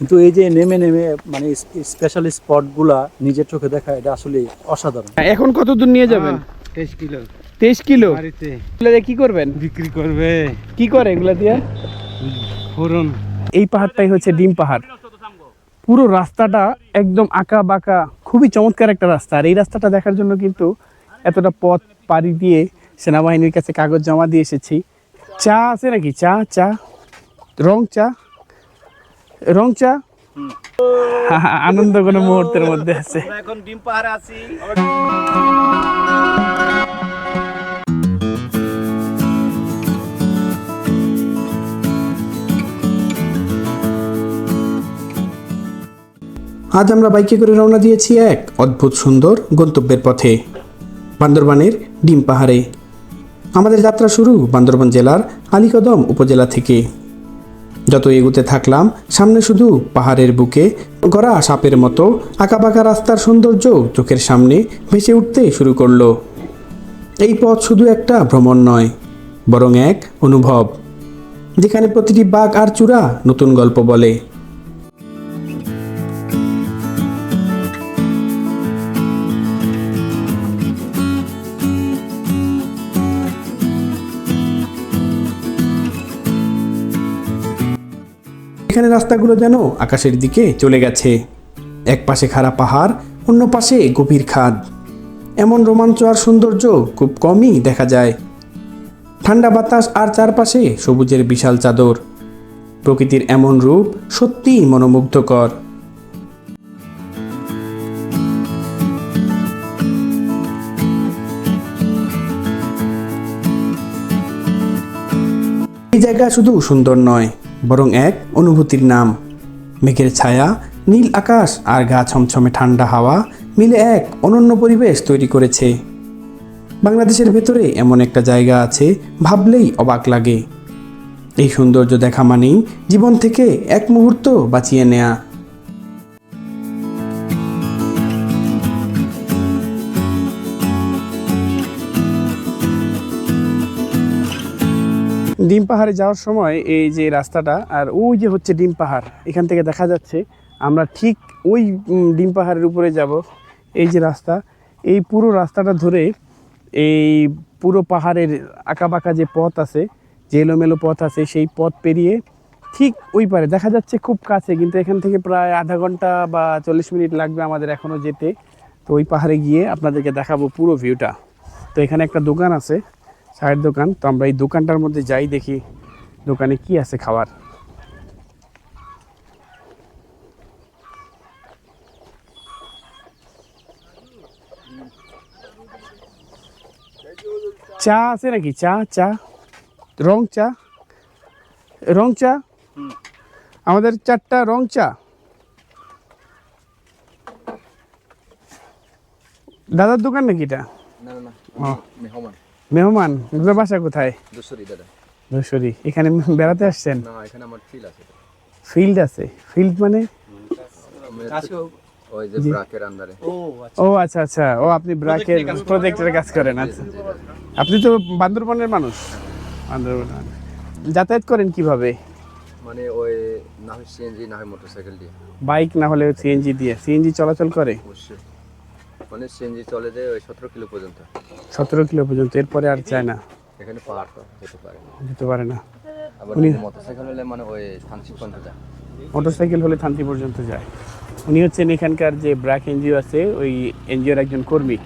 কিন্তু এই যে নেমে নেমে মানে স্পেশাল স্পটগুলা নিজের চোখে দেখা এটা আসলে অসাধারণ। এখন কত দূর নিয়ে যাবেন? তেইশ কিলো। তেইশ কিলো? বাড়িতে। দিয়ে কি করবেন? বিক্রি করবে। কি করে এগুলা দিয়ে? ফোরন এই পাহাড়টাই হচ্ছে ডিম পাহাড়। পুরো রাস্তাটা একদম আঁকা বাঁকা খুবই চমৎকার একটা রাস্তা। আর এই রাস্তাটা দেখার জন্য কিন্তু এতটা পথ পাড়ি দিয়ে সেনাবাহিনীর কাছে কাগজ জমা দিয়ে এসেছি। চা আছে নাকি? চা চা? রং চা? রং চা? আনন্দ কোনো মুহূর্তের মধ্যে আছে। এখন ডিম পাহাড়ে আছি। আজ আমরা বাইকে করে রওনা দিয়েছি এক অদ্ভুত সুন্দর গন্তব্যের পথে বান্দরবানের ডিম পাহাড়ে। আমাদের যাত্রা শুরু বান্দরবান জেলার আলীকদম উপজেলা থেকে। যত এগুতে থাকলাম, সামনে শুধু পাহাড়ের বুকে গড়া সাপের মতো আঁকাবাঁকা রাস্তার সৌন্দর্য চোখের সামনে ভেসে উঠতে শুরু করল। এই পথ শুধু একটা ভ্রমণ নয়, বরং এক অনুভব, যেখানে প্রতিটি বাঘ আর চূড়া নতুন গল্প বলে। এখানে রাস্তাগুলো যেন আকাশের দিকে চলে গেছে। এক পাশে খাড়া পাহাড়, অন্য পাশে গভীর খাদ। এমন রোমাঞ্চ আর সৌন্দর্য খুব কমই দেখা যায়। ঠান্ডা বাতাস আর চারপাশে সবুজের বিশাল চাদর। প্রকৃতির এমন রূপ সত্যিই মনোমুগ্ধকর। এই জায়গা শুধু সুন্দর নয় বরং এক অনুভূতির নাম। মেঘের ছায়া, নীল আকাশ আর গা ছমছমে ঠান্ডা হাওয়া মিলে এক অনন্য পরিবেশ তৈরি করেছে। বাংলাদেশের ভেতরে এমন একটা জায়গা আছে ভাবলেই অবাক লাগে। এই সৌন্দর্য দেখা মানেই জীবন থেকে এক মুহূর্ত বাঁচিয়ে নেয়া। ডিম পাহাড়ে যাওয়ার সময় এই যে রাস্তাটা আর ওই যে হচ্ছে ডিম পাহাড়, এখান থেকে দেখা যাচ্ছে আমরা ঠিক ওই ডিম পাহাড়ের উপরে যাব। এই যে রাস্তা, এই পুরো রাস্তাটা ধরে এই পুরো পাহাড়ের আঁকাবাঁকা যে পথ আছে, যে এলোমেলো পথ আছে, সেই পথ পেরিয়ে ঠিক ওই পারে, দেখা যাচ্ছে খুব কাছে, কিন্তু এখান থেকে প্রায় আধা ঘণ্টা বা চল্লিশ মিনিট লাগবে আমাদের এখনও যেতে। তো ওই পাহাড়ে গিয়ে আপনাদেরকে দেখাবো পুরো ভিউটা তো এখানে একটা দোকান আছে চায়ের দোকান। তো আমরা এই দোকানটার মধ্যে যাই দেখি দোকানে কি আছে খাবার। চা আছে নাকি? চা চা? রং চা? রং চা? আমাদের চারটা রং চা। দাদার দোকান নাকি এটা? না না। মেহমান আপনার বাসা কোথায়? দাদা। ধূসরি এখানে বেড়াতে আসছেন? না এখানে আমার ফিল আছে। ফিল্ড আছে? ফিল্ড মানে? ওই যে ব্রাকের আন্ডারে। ও আচ্ছা। আচ্ছা ও আপনি ব্রাকের প্রজেক্টের কাজ করেন। আচ্ছা। আপনি তো বান্দরবনের মানুষ। বান্দরবন যাতায়াত করেন কীভাবে? মানে ওই না হয় সিএনজি না হয় মোটরসাইকেল দিয়ে। বাইক না হলে সিএনজি দিয়ে। সিএনজি চলাচল করে? অবশ্যই। মানে সিএনজি চলে যায় ওই সতেরো কিলো পর্যন্ত। সতেরো কিলো পর্যন্ত এরপরে আর যায় না? এখানে তো যেতে পারে যেতে পারে না। আবার উনি- মোটরসাইকেল হলে মানে ওই থানসি পর্যন্ত যায়। মোটরসাইকেল হলে থানচি পর্যন্ত যায়। উনি হচ্ছেন এখানকার যে ব্র্যাক এনজিও আছে ওই এনজিওর একজন কর্মী।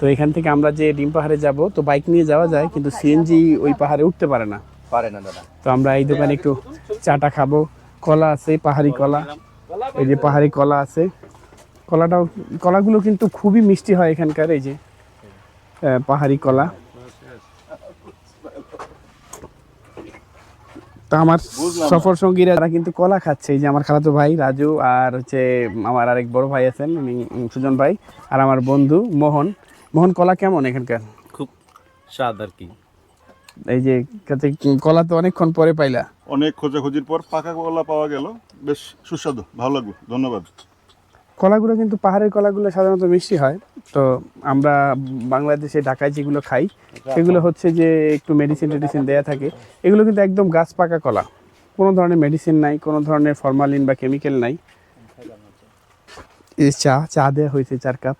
তো এখান থেকে আমরা যে ডিম পাহাড়ে যাব তো বাইক নিয়ে যাওয়া যায় কিন্তু সিএনজি ওই পাহাড়ে উঠতে পারে না। পারে না দাদা। তো আমরা এই দোকানে একটু চাটা খাব। কলা আছে পাহাড়ি কলা। এই যে পাহাড়ি কলা আছে। কলাটাও কলাগুলো কিন্তু খুবই মিষ্টি হয় এখানকার এই যে পাহাড়ি কলা। তো আমার সফর সঙ্গীরা তারা কিন্তু কলা খাচ্ছে। এই যে আমার খালাতো ভাই রাজু আর হচ্ছে আমার আরেক বড় ভাই আছেন উনি সুজন ভাই আর আমার বন্ধু মোহন। মোহন কলা কেমন এখানকার? খুব স্বাদ আর কি। এই যে কাছে কলা তো অনেকক্ষণ পরে পাইলা। অনেক খোঁজাখুঁজির পর পাকা কলা পাওয়া গেল। বেশ সুস্বাদু ভালো লাগল ধন্যবাদ। কলাগুলো কিন্তু পাহাড়ের কলাগুলো সাধারণত মিষ্টি হয়। তো আমরা বাংলাদেশে ঢাকায় যেগুলো খাই সেগুলো হচ্ছে যে একটু মেডিসিন টেডিসিন দেওয়া থাকে। এগুলো কিন্তু একদম গাছ পাকা কলা। কোনো ধরনের মেডিসিন নাই কোনো ধরনের ফরমালিন বা কেমিক্যাল নাই। এই চা চা দেওয়া হয়েছে চার কাপ।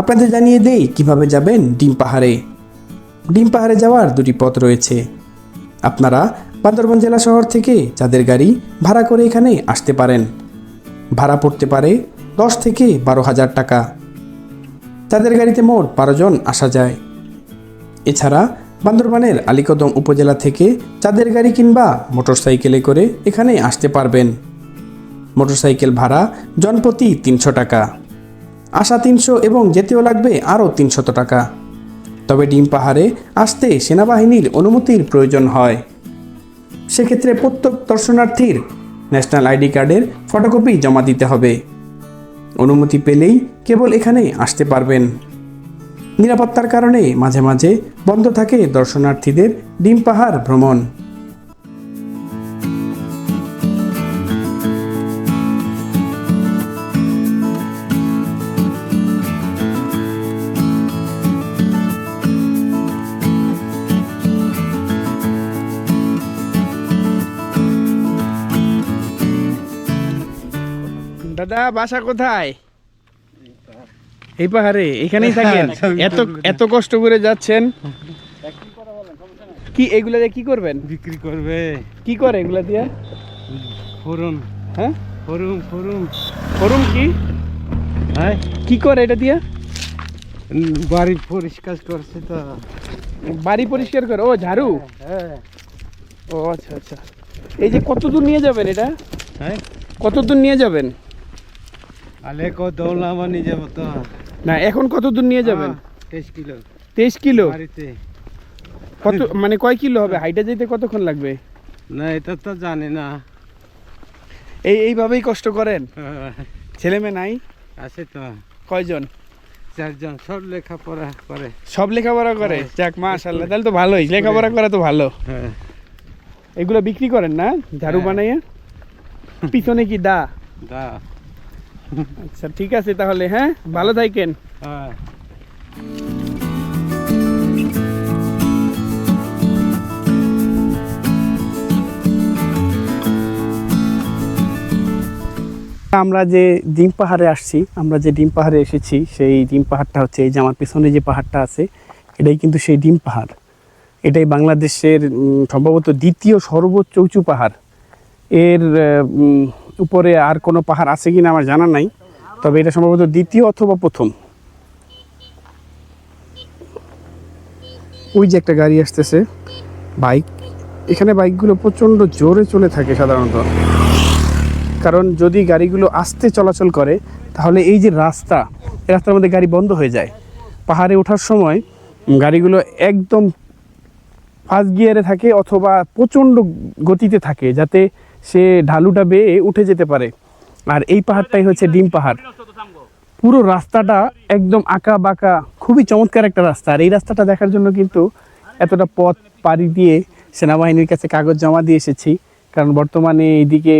আপনাদের জানিয়ে দেই কীভাবে যাবেন ডিম পাহাড়ে। ডিম পাহাড়ে যাওয়ার দুটি পথ রয়েছে। আপনারা বান্দরবন জেলা শহর থেকে যাদের গাড়ি ভাড়া করে এখানে আসতে পারেন। ভাড়া পড়তে পারে দশ থেকে বারো হাজার টাকা। তাদের গাড়িতে মোট বারো জন আসা যায়। এছাড়া বান্দরবানের আলীকদম উপজেলা থেকে চাঁদের গাড়ি কিংবা মোটরসাইকেলে করে এখানে আসতে পারবেন। মোটরসাইকেল ভাড়া জনপ্রতি তিনশো টাকা। আসা তিনশো এবং যেতেও লাগবে আরও তিনশত টাকা। তবে ডিম পাহাড়ে আসতে সেনাবাহিনীর অনুমতির প্রয়োজন হয়। সেক্ষেত্রে প্রত্যেক দর্শনার্থীর ন্যাশনাল আইডি কার্ডের ফটোকপি জমা দিতে হবে। অনুমতি পেলেই কেবল এখানে আসতে পারবেন। নিরাপত্তার কারণে মাঝে মাঝে বন্ধ থাকে দর্শনার্থীদের ডিম পাহাড় ভ্রমণ। দাদা বাসা কোথায়? এই পাহাড়ে এখানেই থাকেন? এত এত কষ্ট করে যাচ্ছেন? কি এগুলা দিয়ে কি করবেন? বিক্রি করবে। কি করে এগুলা দিয়ে? ফোরন হ্যাঁ? ফরুম ফরুম। করুন কি? হ্যাঁ? কি করে এটা দিয়ে? বাড়ি পরিষ্কার করছে তো। বাড়ি পরিষ্কার করে? ও ঝাড়ু? হ্যাঁ ও আচ্ছা আচ্ছা। এই যে কত দূর নিয়ে যাবেন এটা? হ্যাঁ? কত দূর নিয়ে যাবেন? আলে কো দৌলামা নিয়ে যাব তো না এখন কত দূর নিয়ে যাবেন? তেইশ কিলো। তেইশ কিলো? বাড়িতে। কত মানে কয় কিলো হবে? হাইটা যেতে কতক্ষণ লাগবে? না এটা তো জানি না। এই এইভাবেই কষ্ট করেন? হ্যাঁ, ছেলে মেয়ে নাই? আছে তো। কয়জন? চারজন সব লেখাপড়া করে। সব লেখাপড়া করে? যাক মাশাল্লাহ তাহলে তো ভালোই। লেখাপড়া করা তো ভালো। হ্যাঁ। এগুলো বিক্রি করেন না? ঝাড়ু হ্যাঁ। বানাইয়া? পিছনে কি দা? দা। আচ্ছা ঠিক আছে তাহলে হ্যাঁ? ভালো থাকেন। হ্যাঁ। আমরা যে ডিম পাহাড়ে আসছি আমরা যে ডিম পাহাড়ে এসেছি সেই ডিম পাহাড়টা হচ্ছে এই যে আমার পিছনে যে পাহাড়টা আছে এটাই কিন্তু সেই ডিম পাহাড়। এটাই বাংলাদেশের সম্ভবত দ্বিতীয় সর্বোচ্চ উঁচু পাহাড়। এর উপরে আর কোনো পাহাড় আছে কিনা আমার জানা নাই। তবে এটা সম্ভবত দ্বিতীয় অথবা প্রথম। ওই যে একটা গাড়ি আসতেছে, বাইক। এখানে বাইকগুলো প্রচণ্ড জোরে চলে থাকে সাধারণত। কারণ যদি গাড়িগুলো আস্তে চলাচল করে, তাহলে এই যে রাস্তা এই রাস্তার মধ্যে গাড়ি বন্ধ হয়ে যায়। পাহাড়ে ওঠার সময় গাড়িগুলো একদম ফার্স্ট গিয়ারে থাকে অথবা প্রচণ্ড গতিতে থাকে, যাতে সে ঢালুটা বেয়ে উঠে যেতে পারে। আর এই পাহাড়টাই হচ্ছে ডিম পাহাড়। পুরো রাস্তাটা একদম আঁকা বাঁকা খুবই চমৎকার একটা রাস্তা। আর এই রাস্তাটা দেখার জন্য কিন্তু এতটা পথ পাড়ি দিয়ে সেনাবাহিনীর কাছে কাগজ জমা দিয়ে এসেছি। কারণ বর্তমানে এইদিকে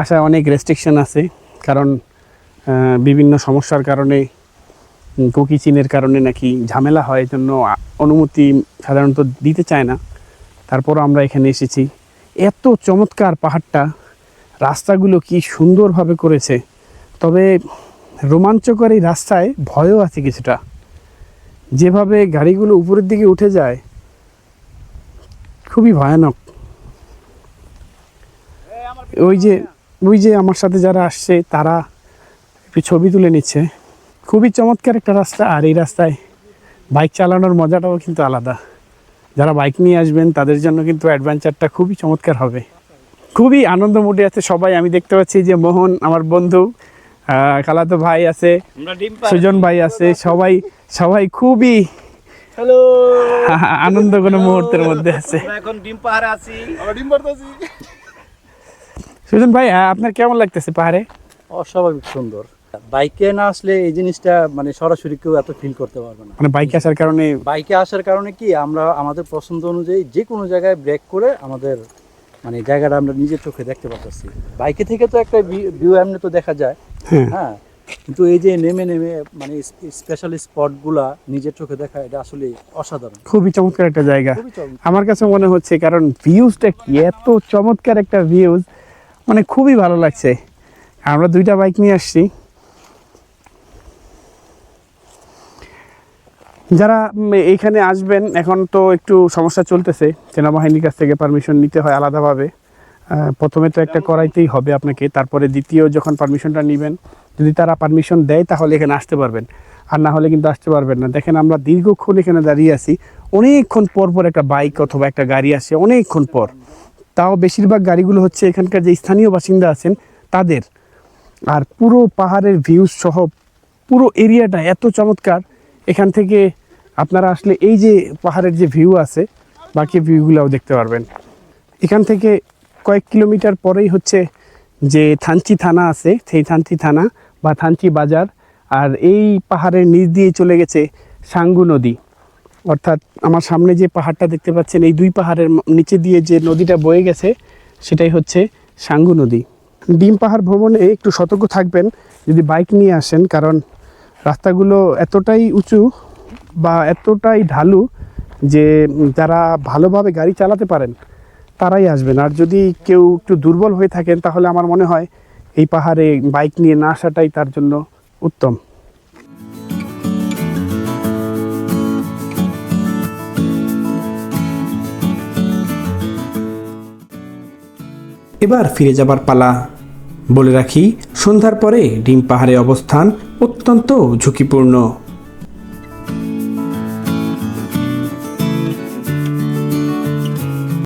আসা অনেক রেস্ট্রিকশন আছে। কারণ বিভিন্ন সমস্যার কারণে, কুকি চিনের কারণে নাকি ঝামেলা হয় জন্য অনুমতি সাধারণত দিতে চায় না। তারপরও আমরা এখানে এসেছি। এত চমৎকার পাহাড়টা, রাস্তাগুলো কি সুন্দরভাবে করেছে। তবে রোমাঞ্চকর এই রাস্তায় ভয়ও আছে কিছুটা। যেভাবে গাড়িগুলো উপরের দিকে উঠে যায়, খুবই ভয়ানক। ওই যে ওই যে আমার সাথে যারা আসছে, তারা একটু ছবি তুলে নিচ্ছে। খুবই চমৎকার একটা রাস্তা, আর এই রাস্তায় বাইক চালানোর মজাটাও কিন্তু আলাদা। যারা বাইক নিয়ে আসবেন তাদের জন্য কিন্তু অ্যাডভেঞ্চারটা খুবই চমৎকার হবে। খুবই আনন্দ মুডে আছে সবাই। আমি দেখতে পাচ্ছি যে মোহন আমার বন্ধু খালাতো ভাই আছে সুজন ভাই আছে সবাই সবাই খুবই হ্যালো। আনন্দ কোনো মুহূর্তের মধ্যে আছে। এখন ডিম পাহাড়ে আছি আমরা ডিম পারতাছি সুজন ভাই আপনার কেমন লাগতেছে পাহাড়ে? অস্বাভাবিক সুন্দর। বাইকে না আসলে এই জিনিসটা মানে সরাসরি কেউ এত ফিল করতে পারবে না। মানে বাইকে আসার কারণে বাইকে আসার কারণে কি আমরা আমাদের পছন্দ অনুযায়ী যে কোনো জায়গায় ব্রেক করে আমাদের মানে জায়গাটা আমরা নিজের চোখে দেখতে পাচ্ছি বাইকে থেকে তো একটা ভিউ এমনি তো দেখা যায়। হ্যাঁ। হ্যাঁ কিন্তু এই যে নেমে নেমে মানে স্পেশাল স্পটগুলা নিজের চোখে দেখা এটা আসলে অসাধারণ। খুবই চমৎকার একটা জায়গা। আমার কাছে মনে হচ্ছে কারণ ভিউজটা কি এত চমৎকার একটা ভিউজ মানে খুবই ভালো লাগছে। আমরা দুইটা বাইক নিয়ে আসছি। যারা এইখানে আসবেন, এখন তো একটু সমস্যা চলতেছে। সেনাবাহিনীর কাছ থেকে পারমিশন নিতে হয় আলাদাভাবে। প্রথমে তো একটা করাইতেই হবে আপনাকে, তারপরে দ্বিতীয় যখন পারমিশনটা নেবেন, যদি তারা পারমিশন দেয়, তাহলে এখানে আসতে পারবেন। আর না হলে কিন্তু আসতে পারবেন না। দেখেন, আমরা দীর্ঘক্ষণ এখানে দাঁড়িয়ে আছি। অনেকক্ষণ পর পর একটা বাইক অথবা একটা গাড়ি আসে, অনেকক্ষণ পর। তাও বেশিরভাগ গাড়িগুলো হচ্ছে এখানকার যে স্থানীয় বাসিন্দা আছেন, তাদের। আর পুরো পাহাড়ের ভিউজ সহ পুরো এরিয়াটা এত চমৎকার এখান থেকে আপনারা আসলে এই যে পাহাড়ের যে ভিউ আছে, বাকি ভিউগুলোও দেখতে পারবেন। এখান থেকে কয়েক কিলোমিটার পরেই হচ্ছে যে থানচি থানা আছে, সেই থানচি থানা বা থানচি বাজার আর এই পাহাড়ের নিচ দিয়ে চলে গেছে সাঙ্গু নদী। অর্থাৎ আমার সামনে যে পাহাড়টা দেখতে পাচ্ছেন, এই দুই পাহাড়ের নিচে দিয়ে যে নদীটা বয়ে গেছে, সেটাই হচ্ছে সাঙ্গু নদী। ডিম পাহাড় ভ্রমণে একটু সতর্ক থাকবেন, যদি বাইক নিয়ে আসেন, কারণ রাস্তাগুলো এতটাই উঁচু বা এতটাই ঢালু যে যারা ভালোভাবে গাড়ি চালাতে পারেন, তারাই আসবেন। আর যদি কেউ একটু দুর্বল হয়ে থাকেন, তাহলে আমার মনে হয় এই পাহাড়ে বাইক নিয়ে না আসাটাই তার জন্য উত্তম। এবার ফিরে যাবার পালা বলে রাখি সন্ধ্যার পরে ডিম পাহাড়ে অবস্থান অত্যন্ত ঝুঁকিপূর্ণ।